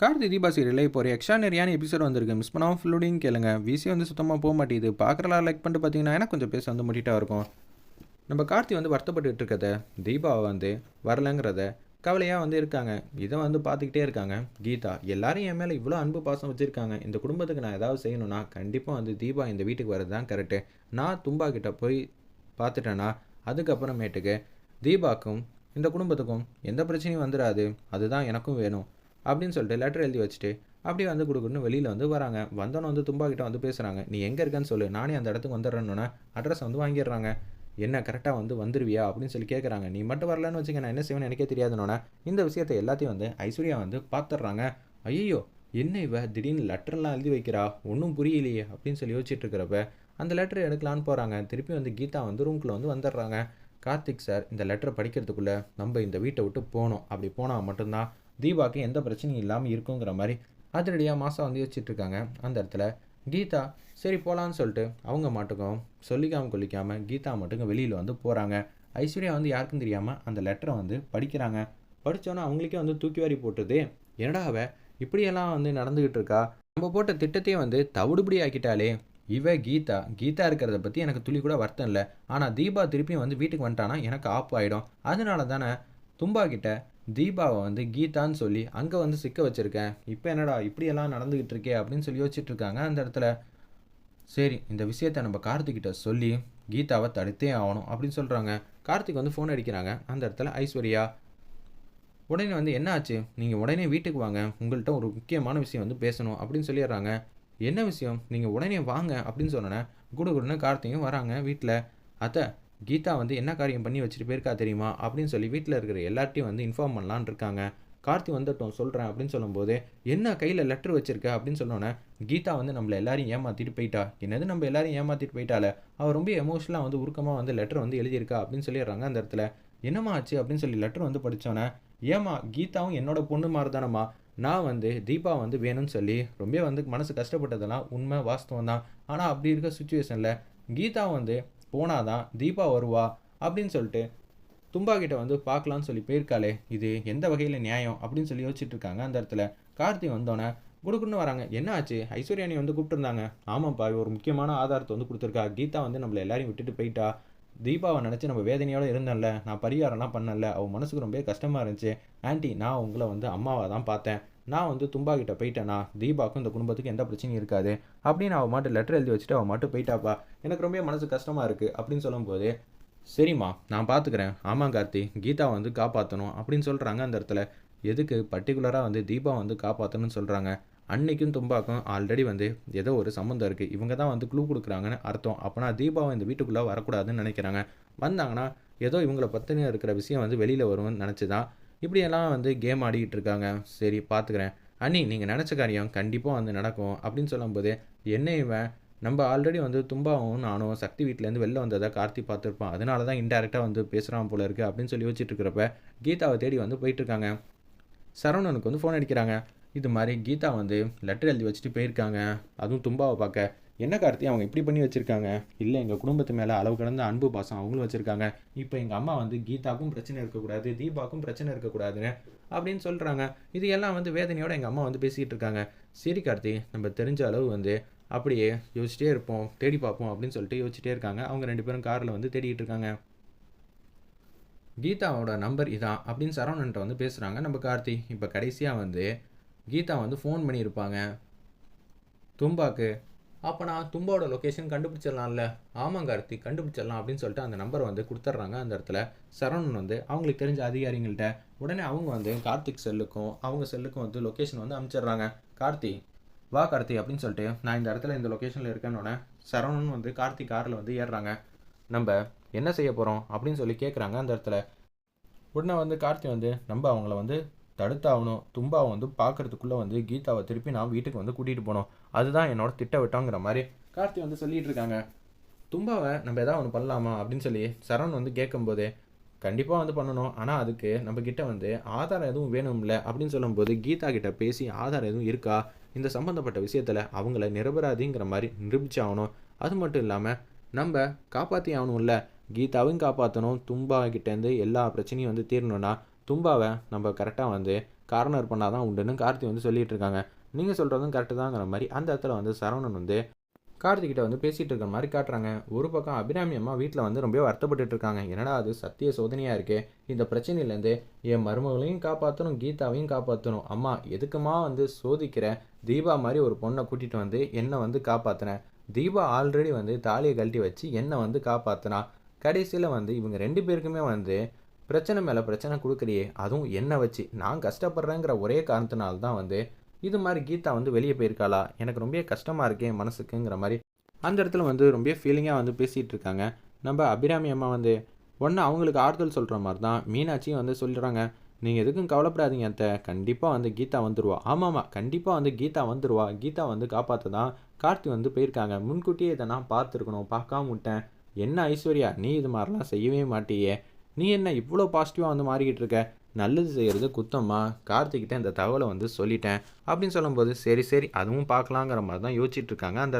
கார்த்தி தீபா சீரியலில் இப்போ ஒரு நிறையான எபிசோட் வந்திருக்கு. மிஸ் பண்ணாமல் ஃபுல்லோடையும் கேளுங்க. விசி வந்து சுத்தமாக போக மாட்டேங்குது. பார்க்குறலாம் லைக் பண்ணிட்டு பார்த்தீங்கன்னா எனக்கு கொஞ்சம் பேச வந்து முட்டிட்டாக இருக்கும். நம்ம கார்த்தி வந்து வருத்தப்பட்டு இருக்கத தீபாவை வந்து வரலங்கிறத கவலையாக வந்து இருக்காங்க. இதை வந்து பார்த்துக்கிட்டே இருக்காங்க. கீதா எல்லாரும் என் மேலே இவ்வளோ அன்பு பாசம் வச்சுருக்காங்க. இந்த குடும்பத்துக்கு நான் ஏதாவது செய்யணும்னா கண்டிப்பாக வந்து தீபா இந்த வீட்டுக்கு வர்றது தான் கரெக்டு நான் தும்பா கிட்ட போய் பார்த்துட்டேன்னா அதுக்கப்புறமேட்டுக்கு தீபாக்கும் இந்த குடும்பத்துக்கும் எந்த பிரச்சனையும் வந்துடாது அதுதான் எனக்கும் வேணும். அப்படின்னு சொல்லிட்டு லெட்டர் எழுதி வச்சுட்டு அப்படியே வந்து கொடுக்குன்னு வெளியில் வந்து வராங்க. வந்தோன்னு வந்து தும்பாக்கிட்ட வந்து பேசுகிறாங்க நீ எங்கே இருக்கேன்னு சொல்லு. நானே அந்த இடத்துக்கு வந்துடுறேன்னு அட்ரஸ் வந்து வாங்கிடுறாங்க. என்ன கரெக்டாக வந்து வந்துருவியா? அப்படின்னு சொல்லி கேட்குறாங்க நீ மட்டும் வரலன்னு வச்சுக்க நான் என்ன செய்வேன்னு எனக்கே தெரியாதுனோன்னே இந்த விஷயத்தை எல்லாத்தையும் வந்து ஐஸ்வர்யா வந்து பார்த்துட்றாங்க ஐயோ என்ன இவ? திடீர்னு லெட்டர்லாம் எழுதி வைக்கிறா? ஒன்றும் புரியலையே அப்படின்னு சொல்லி யோசிச்சுட்டு இருக்கிறப்ப அந்த லெட்டர் எடுக்கலான்னு போகிறாங்க திருப்பி வந்து கீதா வந்து ரூம்குள்ளே வந்து வந்துடுறாங்க. கார்த்திக் சார் இந்த லெட்டரை படிக்கிறதுக்குள்ளே நம்ம இந்த வீட்டை விட்டு போகணும். அப்படி போனால் மட்டும்தான் தீபாவுக்கு எந்த பிரச்சனையும் இல்லாமல் இருக்குங்கிற மாதிரி அதிரடியாக மாதம் வந்து யோசிச்சுட்ருக்காங்க அந்த இடத்துல கீதா சரி போகலான்னு சொல்லிட்டு அவங்க மாட்டுக்கும் சொல்லிக்காமல் கொல்லிக்காமல் கீதா மட்டுக்கும் வெளியில் வந்து போகிறாங்க ஐஸ்வர்யா வந்து யாருக்கும் தெரியாமல் அந்த லெட்டரை வந்து படிக்கிறாங்க. படித்தோன்னே அவங்களுக்கே வந்து தூக்கி வாரி போட்டுது. என்னடா அவ இப்படியெல்லாம் வந்து நடந்துக்கிட்டு இருக்கா? நம்ம போட்ட திட்டத்தையே வந்து தவிடுபடி ஆக்கிட்டாலே இவ கீதா கீதா இருக்கிறத பற்றி எனக்கு துளி கூட வருத்தம் இல்லை. ஆனால் தீபா திருப்பியும் வந்து வீட்டுக்கு வந்துட்டானா எனக்கு ஆப் ஆகிடும் அதனால தானே தும்பா கிட்ட தீபாவை வந்து கீதான்னு சொல்லி அங்கே வந்து சிக்க வச்சுருக்கேன். இப்போ என்னடா இப்படியெல்லாம் நடந்துக்கிட்டு இருக்கே அப்படின்னு சொல்லி யோசிச்சுட்டு இருக்காங்க. அந்த இடத்துல சரி இந்த விஷயத்தை நம்ம கார்த்திக்கிட்ட சொல்லி கீதாவை தடுத்தே ஆகணும் அப்படின்னு சொல்கிறாங்க கார்த்திக் வந்து ஃபோன் அடிக்கிறாங்க. அந்த இடத்துல ஐஸ்வர்யா உடனே வந்து என்ன ஆச்சு? நீங்கள் உடனே வீட்டுக்கு வாங்க. உங்கள்கிட்ட ஒரு முக்கியமான விஷயம் வந்து பேசணும் அப்படின்னு சொல்லிடுறாங்க. என்ன விஷயம்? நீங்கள் உடனே வாங்க அப்படின்னு சொன்னோன்னே குடுகுடுன்னு கார்த்தியும் வராங்க வீட்டில் அத்தை கீதா வந்து என்ன காரியம் பண்ணி வச்சுட்டு போயிருக்கா தெரியுமா? அப்படின்னு சொல்லி வீட்டில் இருக்கிற எல்லார்ட்டையும் வந்து இன்ஃபார்ம் பண்ணலான்னு இருக்காங்க. கார்த்தி வந்துட்டோம் சொல்கிறேன் அப்படின்னு சொல்லும்போது என்ன கையில் லெட்டர் வச்சிருக்க? அப்படின்னு சொன்னோன்னே கீதா வந்து நம்மளை எல்லாரையும் ஏமாற்றிட்டு போயிட்டா. என்னது நம்ம எல்லாரையும் ஏமாற்றிட்டு போயிட்டால அவள் ரொம்ப எமோஷனலாக வந்து உருக்கமாக வந்து லெட்டர் வந்து எழுதியிருக்கா அப்படின்னு சொல்லிடுறாங்க அந்த இடத்துல. என்னம்மா ஆச்சு? அப்படின்னு சொல்லி லெட்டர் வந்து படித்தோன்னே ஏமா கீதாவும் என்னோட பொண்ணு மாதிரி தானம்மா நான் வந்து தீபா வந்து வேணும்னு சொல்லி ரொம்ப வந்து மனசு கஷ்டப்பட்டதெல்லாம் உண்மை வாஸ்தவம் தான் ஆனால் அப்படி இருக்க சுச்சுவேஷனில் கீதா வந்து போனாதான் தீபா வருவா அப்படின்னு சொல்லிட்டு தும்பா கிட்ட வந்து பார்க்கலான்னு சொல்லி போயிருக்காளே இது எந்த வகையில் நியாயம் அப்படின்னு சொல்லி யோசிச்சுட்டு இருக்காங்க அந்த இடத்துல. கார்த்தி வந்தோன்னே குடுக்குன்னு வராங்க. என்ன ஆச்சு? ஐஸ்வர்யானி வந்து கூப்பிட்டுருந்தாங்க. ஆமாப்பா ஒரு முக்கியமான ஆதாரத்தை வந்து கொடுத்துருக்கா. கீதா வந்து நம்மளை எல்லாரையும் விட்டுட்டு போயிட்டா. தீபாவை நினச்சி நம்ம வேதனையோடு இருந்தேன்ல. நான் பரிகாரம்லாம் பண்ணல அவன் மனசுக்கு ரொம்ப கஷ்டமாக இருந்துச்சு. ஆன்ட்டி நான் உங்களை வந்து அம்மாவை தான் பார்த்தேன். நான் வந்து தும்பா கிட்ட போயிட்டேனா? தீபாவுக்கும் இந்த குடும்பத்துக்கு எந்த பிரச்சனையும் இருக்காது. அப்படின்னு அவன் மாட்டு லெட்டர் எழுதி வச்சுட்டு அவள் மட்டும் போயிட்டாப்பா. எனக்கு ரொம்ப மனசு கஷ்டமாக இருக்குது அப்படின்னு சொல்லும்போது சரிம்மா நான் பார்த்துக்கிறேன் ஆமாம் கார்த்தி கீதா வந்து காப்பாற்றணும் அப்படின்னு சொல்கிறாங்க அந்த இடத்துல. எதுக்கு? பர்டிகுலராக வந்து தீபா வந்து காப்பாற்றணும்னு சொல்கிறாங்க அன்னைக்கும் தும்பாக்கும் ஆல்ரெடி வந்து ஏதோ ஒரு சம்மந்தம் இருக்குது இவங்க தான் வந்து க்ளூ கொடுக்குறாங்கன்னு அர்த்தம். அப்போனா தீபாவை இந்த வீட்டுக்குள்ளே வரக்கூடாதுன்னு நினைக்கிறாங்க. வந்தாங்கன்னா ஏதோ இவங்களை பற்றின இருக்கிற விஷயம் வந்து வெளியில் வரும்னு நினச்சி தான் இப்படியெல்லாம் வந்து கேம் ஆடிக்கிட்டு இருக்காங்க சரி பார்த்துக்கிறேன் அண்ணி நீங்கள் நினச்ச காரியம் கண்டிப்பாக வந்து நடக்கும் அப்படின்னு சொல்லும்போது என்ன இவன் நம்ம ஆல்ரெடி வந்து தும்பாவும் நானும் சக்தி வீட்டிலேருந்து வெளில வந்ததை கார்த்தி பார்த்துருப்பான். அதனால தான் இன்டெரக்டாக வந்து பேசுகிறான் போல இருக்குது அப்படின்னு சொல்லி யோசிச்சுட்டு இருக்கிறப்ப கீதாவை தேடி வந்து போயிட்டுருக்காங்க. சரவணனுக்கு வந்து ஃபோன் அடிக்கிறாங்க. இது மாதிரி கீதா வந்து லெட்டர் எழுதி வச்சுட்டு போயிருக்காங்க. அதுவும் தும்பாவை பார்க்க. என்ன கார்த்தி அவங்க இப்படி பண்ணி வச்சுருக்காங்க? இல்லை எங்கள் குடும்பத்து மேலே அளவு கடந்த அன்பு பாசம் அவங்களும் வச்சுருக்காங்க. இப்போ எங்கள் அம்மா வந்து கீதாக்கும் பிரச்சனை இருக்கக்கூடாது தீபாவுக்கும் பிரச்சனை இருக்கக்கூடாதுன்னு அப்படின்னு சொல்கிறாங்க இது எல்லாம் வந்து வேதனையோட எங்கள் அம்மா வந்து பேசிக்கிட்டு இருக்காங்க. சரி கார்த்தி நம்ம தெரிஞ்ச அளவு வந்து அப்படியே யோசிச்சிட்டே இருப்போம் தேடி பார்ப்போம் அப்படின்னு சொல்லிட்டு யோசிச்சிட்டே இருக்காங்க. அவங்க ரெண்டு பேரும் காரில் வந்து தேடிட்டு இருக்காங்க. கீதாவோட நம்பர் இதான் அப்படின்னு சரவணன்ட்ட வந்து பேசுகிறாங்க நம்ம கார்த்தி இப்போ கடைசியாக வந்து கீதா வந்து ஃபோன் பண்ணியிருப்பாங்க. தும்பாக்கு அப்போ நான் தும்பாவோட லொக்கேஷன் கண்டுபிடிச்சிடலாம்ல? ஆமாம் கார்த்தி கண்டுபிடிச்சிடலாம் அப்படின்னு சொல்லிட்டு அந்த நம்பரை வந்து கொடுத்துட்றாங்க. அந்த இடத்துல சரவணன் வந்து அவங்களுக்கு தெரிஞ்ச அதிகாரிங்கள்ட்ட உடனே அவங்க வந்து கார்த்திக் செல்லுக்கும் அவங்க செல்லுக்கும் வந்து லொக்கேஷன் வந்து அனுப்பிச்சிடுறாங்க கார்த்தி வா கார்த்தி அப்படின்னு சொல்லிட்டு நான் இந்த இடத்துல இந்த லொக்கேஷனில் இருக்கேன்னொடனே சரவணன் வந்து கார்த்திக் காரில் வந்து ஏறுறாங்க. நம்ம என்ன செய்ய போகிறோம் அப்படின்னு சொல்லி கேட்குறாங்க அந்த இடத்துல. உடனே வந்து கார்த்தி வந்து நம்ம அவங்கள வந்து தடுத்தாகணும். தும்பாவை வந்து பார்க்குறதுக்குள்ளே வந்து கீதாவை திருப்பி நான் வீட்டுக்கு வந்து கூட்டிகிட்டு போனோம் அதுதான் என்னோட திட்டவட்டங்கிற மாதிரி கார்த்தி வந்து சொல்லிட்டு இருக்காங்க தும்பாவை நம்ம எதாவது ஒன்று பண்ணலாமா அப்படின்னு சொல்லி சரவண் வந்து கேட்கும்போது கண்டிப்பாக வந்து பண்ணணும். ஆனால் அதுக்கு நம்ம கிட்ட வந்து ஆதாரம் எதுவும் வேணும்ல? அப்படின்னு சொல்லும்போது கீதா கிட்ட பேசி ஆதாரம் எதுவும் இருக்கா? இந்த சம்மந்தப்பட்ட விஷயத்தில் அவங்கள நிரபராதிங்கிற மாதிரி நிரூபிச்சாகணும் அது மட்டும் இல்லாமல் நம்ம காப்பாற்றி ஆகணும்ல? கீதாவையும் காப்பாற்றணும் தும்பா கிட்டேருந்து எல்லா பிரச்சனையும் வந்து தீரணும்னா தும்பாவை நம்ம கரெக்டாக வந்து கார்னர் பண்ணால் தான் உண்டுன்னு கார்த்தி வந்து சொல்லிகிட்டு இருக்காங்க நீங்கள் சொல்கிறதும் கரெக்டு தாங்கிற மாதிரி அந்த இடத்துல வந்து சரவணன் வந்து கார்த்திகிட்ட வந்து பேசிகிட்டு இருக்கிற மாதிரி காட்டுறாங்க. ஒரு பக்கம் அபிராமி அம்மா வீட்டில் வந்து ரொம்ப வருத்தப்பட்டு இருக்காங்க. என்னடா அது சத்திய சோதனையாக இருக்கே? இந்த பிரச்சனையிலேருந்து என் மருமகளையும் காப்பாற்றணும் கீதாவையும் காப்பாற்றணும் அம்மா எதுக்குமா வந்து சோதிக்கிற? தீபா மாதிரி ஒரு பொண்ணை கூட்டிகிட்டு வந்து என்னை வந்து காப்பாற்றினேன் தீபா ஆல்ரெடி வந்து தாலியை கழட்டி வச்சு என்னை வந்து காப்பாற்றினா கடைசியில் வந்து இவங்க ரெண்டு பேருக்குமே வந்து பிரச்சனை மேலே பிரச்சனை கொடுக்குறியே அதுவும் என்னை வச்சு. நான் கஷ்டப்படுறேங்கிற ஒரே காரணத்தினால்தான் வந்து இது மாதிரி கீதா வந்து வெளியே போயிருக்காளா? எனக்கு ரொம்ப கஷ்டமாக இருக்கேன் மனசுக்குங்கிற மாதிரி. அந்த இடத்துல வந்து ரொம்ப ஃபீலிங்காக வந்து பேசிகிட்டு இருக்காங்க. நம்ம அபிராமி அம்மா வந்து ஒன்று அவங்களுக்கு ஆறுதல் சொல்கிற மாதிரி தான் மீனாட்சியும் வந்து சொல்லிடுறாங்க நீங்கள் எதுக்கும் கவலைப்படாதீங்க அத்தை. கண்டிப்பாக வந்து கீதா வந்துடுவா ஆமாம்மா கண்டிப்பாக வந்து கீதா வந்துடுவா கீதா வந்து காப்பாற்ற தான் கார்த்தி வந்து போயிருக்காங்க. முன்கூட்டியே இதை நான் பார்த்துருக்கணும். பார்க்காம விட்டேன். என்ன ஐஸ்வர்யா? நீ இது மாதிரிலாம் செய்யவே மாட்டியே. நீ என்ன இவ்வளோ பாசிட்டிவாக வந்து மாறிக்கிட்டு இருக்க? நல்லது செய்கிறது குத்தம்மா கார்த்திக்கிட்ட இந்த தகவலை வந்து சொல்லிட்டேன். அப்படின்னு சொல்லும்போது சரி சரி அதுவும் பார்க்கலாங்கிற மாதிரி தான் யோசிச்சுட்டு இருக்காங்க. அந்த